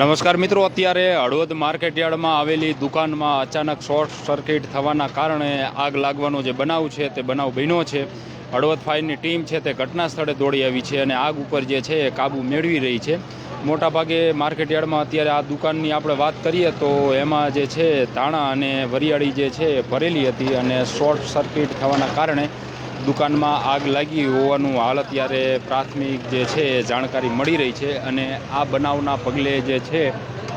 નમસ્કાર મિત્રો, અત્યારે હળવદ માર્કેટ યાર્ડમાં આવેલી દુકાનમાં અચાનક શોર્ટ સર્કિટ થવાના કારણે આગ લાગવાનો જે બનાવ છે તે બનાવ બન્યો છે. હળવદ ફાયરની ટીમ છે તે ઘટના સ્થળે દોડી આવી છે અને આગ ઉપર જે છે એ કાબુ મેળવી રહી છે. મોટાભાગે માર્કેટ યાર્ડમાં અત્યારે આ દુકાનની આપણે વાત કરીએ તો એમાં જે છે તાણા અને વરિયાળી જે છે એ ભરેલી હતી અને શોર્ટ સર્કિટ થવાના કારણે દુકાનમાં આગ લાગી હોવાનું હાલ અત્યારે પ્રાથમિક જે છે એ જાણકારી મળી રહી છે અને આ બનાવના પગલે જે છે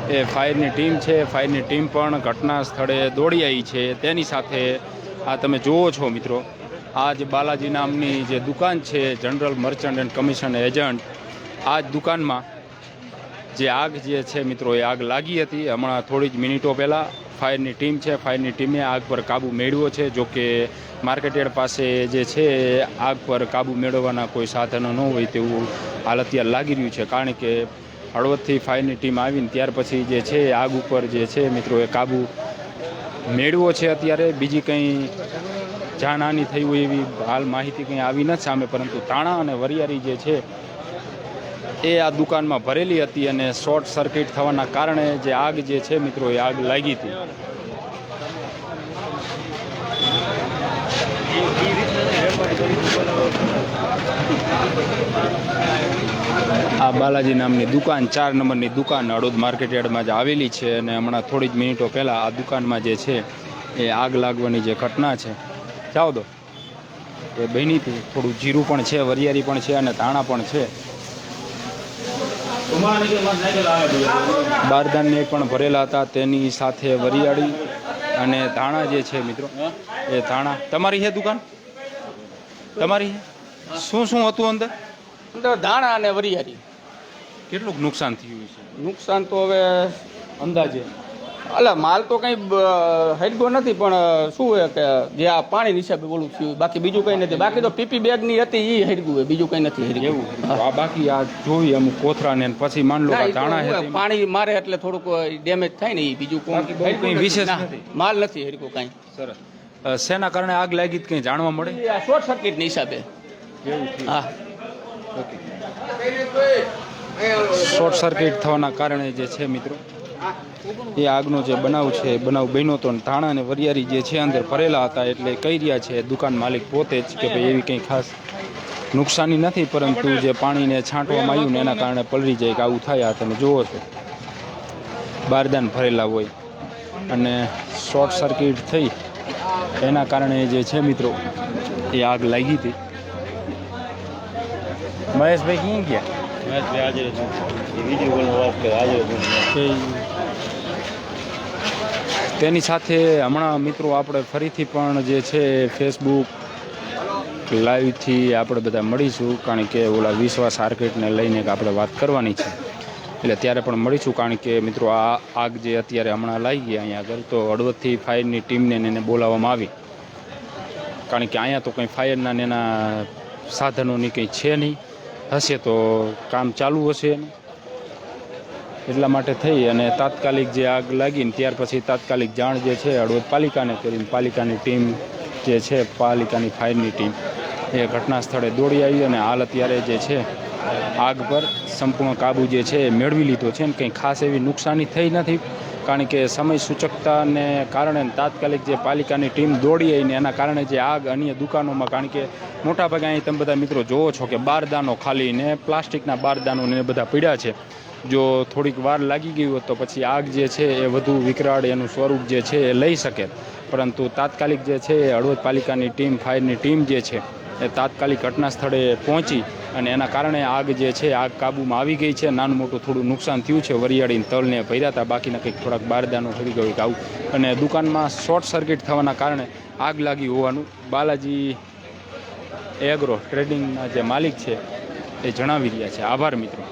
એ ફાયરની ટીમ છે, ફાયરની ટીમ પણ ઘટના સ્થળે દોડી આવી છે. તેની સાથે આ તમે જુઓ છો મિત્રો આ જ બાલાજી નામની જે દુકાન છે, general merchant and commission agent આ જ દુકાનમાં જે આગ જે છે મિત્રો, એ આગ લાગી હતી. હમણાં થોડી જ મિનિટો પહેલાં ફાયરની ટીમ છે, ફાયરની ટીમે આગ પર કાબુ મેળવ્યો છે. જો કે માર્કેટયાર્ડ પાસે જે છે, આગ પર કાબુ મેળવવાના કોઈ સાધનો ન હોય તેવું હાલ અત્યારે લાગી રહ્યું છે. કારણ કે હળવદથી ફાયરની ટીમ આવીને ત્યાર પછી જે છે, આગ ઉપર જે છે, મિત્રો, એ કાબુ મેળવ્યો છે અત્યારે. બીજી કંઈ જાનહાની થઈ હોય એવી હાલ માહિતી કંઈ આવી નથી સામે, પરંતુ તાણા અને વરિયાળી જે છે એ આ દુકાનમાં ભરેલી હતી અને શોર્ટ સર્કિટ થવાના કારણે જે આગ જે છે મિત્રો, એ આગ લાગી હતી. આ બાલાજી નામની દુકાન, ચાર નંબરની દુકાન હળવદ માર્કેટ યાર્ડમાં જ આવેલી છે અને હમણાં થોડી જ મિનિટો પહેલાં આ દુકાનમાં જે છે, એ આગ લાગવાની જે ઘટના છે. જાઓ દો. એ બની થોડું જીરું પણ છે, વરિયાળી પણ છે અને ધાણા પણ છે. બારદાનને પણ ભરેલા હતા તેની સાથે વરિયાળી અને ધાણા જે છે મિત્રો એ ધાણા. તમારી છે દુકાન? તમારી શું શું હતું અંદર? અંદર ધાણા અને વરિયાળી. કેટલુંક નુકસાન થયું છે નુકસાન તો હવે અંદાજે. અલા માલ તો કઈ હેડગો નથી પણ શું હોય કે જે આ પાણી હિસાબે બોલું થયું બાકી બીજું કઈ નથી. બાકી તો પીપી બેગની હતી એ હેડગું હોય બીજું કઈ નથી એવું. આ બાકી આ જોઈ અમુક કોથરા ને પછી માન લો દાણા છે પાણી મારે એટલે થોડુંક ડેમેજ થાય ને એ બીજું કોઈ. વિશેષ નથી. માલ નથી હેડગું કાંઈ. સરસ. શેના કારણે આગ લાગી કંઈ જાણવા મળે? શોર્ટ સર્કિટની હિસાબે હા. શોર્ટ સર્કિટ થવાના કારણે જે છે મિત્રો? એ આગનો જે બનાવ છે બનાવ બન્યો હતો અને ધાણા અને વરિયાળી જે છે અંદર ભરેલા હતા એટલે કહી રહ્યા છે દુકાન માલિક પોતે જ કે ભાઈ એવી કંઈ ખાસ નુકસાની નથી પરંતુ જે પાણીને છાંટવામાં આવ્યું ને એના કારણે પલળી જાય કે આવું થાય આ તમે જુઓ છો બારદાન ભરેલા હોય. અને શોર્ટ સર્કિટ થઈ. એના કારણે જે છે મિત્રો એ આગ લાગી હતી. મહેશભાઈ ક્યાં ગયા? મહેશભાઈ હાજર છું વીડિયો કોલનો વાત કરે હાજર કે તેની સાથે હમણાં મિત્રો આપણે ફરીથી પણ જે છે ફેસબુક લાઈવથી આપણે બધા મળીશું, કારણ કે ઓલા વિશ્વાસ આર્કેટને લઈને આપણે વાત કરવાની છે. એટલે ત્યારે પણ મળીશું, કારણ કે મિત્રો આ આગ જે અત્યારે હમણાં લાગી ગઈ અહીંયા આગળ, તો હળવદથી ફાયરની ટીમને એને બોલાવવામાં આવી. કારણ કે અહીંયા તો કંઈ ફાયરના એના સાધનોની કંઈ છે નહીં. હશે તો કામ ચાલુ હશે એનું. એટલા માટે થઈ અને તાત્કાલિક જે આગ લાગી ને ત્યાર પછી તાત્કાલિક જાણ જે છે હળવદ પાલિકાને કરીને પાલિકાની ટીમ જે છે પાલિકાની ફાયરની ટીમ એ ઘટના સ્થળે દોડી આવી અને હાલ અત્યારે જે છે આગ પર સંપૂર્ણ કાબુ જે છે એ મેળવી લીધો છે ને કંઈ ખાસ એવી નુકસાની થઈ નથી. કારણ કે સમય સૂચકતાને કારણે તાત્કાલિક જે પાલિકાની ટીમ દોડી આવીને એના કારણે જે આગ અન્ય દુકાનોમાં, કારણ કે મોટાભાગે અહીં તમે બધા મિત્રો જોવો છો કે બારદાનો ખાલી ને પ્લાસ્ટિકના બારદાનો ને એ બધા પીડ્યા છે. જો થોડીક વાર લાગી ગઈ હોત તો પછી આગ જે છે એ વધુ વિકરાળ એનું સ્વરૂપ જે છે એ લઈ શકે. પરંતુ તાત્કાલિક જે છે એ હળવદ પાલિકાની ટીમ, ફાયરની ટીમ જે છે એ તાત્કાલિક ઘટના સ્થળે પહોંચી અને એના કારણે આગ જે છે, આગ કાબૂમાં આવી ગઈ છે. નાનું મોટું થોડું નુકસાન થયું છે. વરિયાળીને તલને ભર્યા હતા બાકીના કંઈક થોડાક બારદાનો થઈ ગયું આવું. અને દુકાનમાં શોર્ટ સર્કિટ થવાના કારણે આગ લાગી હોવાનું બાલાજી એગ્રો ટ્રેડિંગના જે માલિક છે, એ જણાવી રહ્યા છે. આભાર મિત્રો.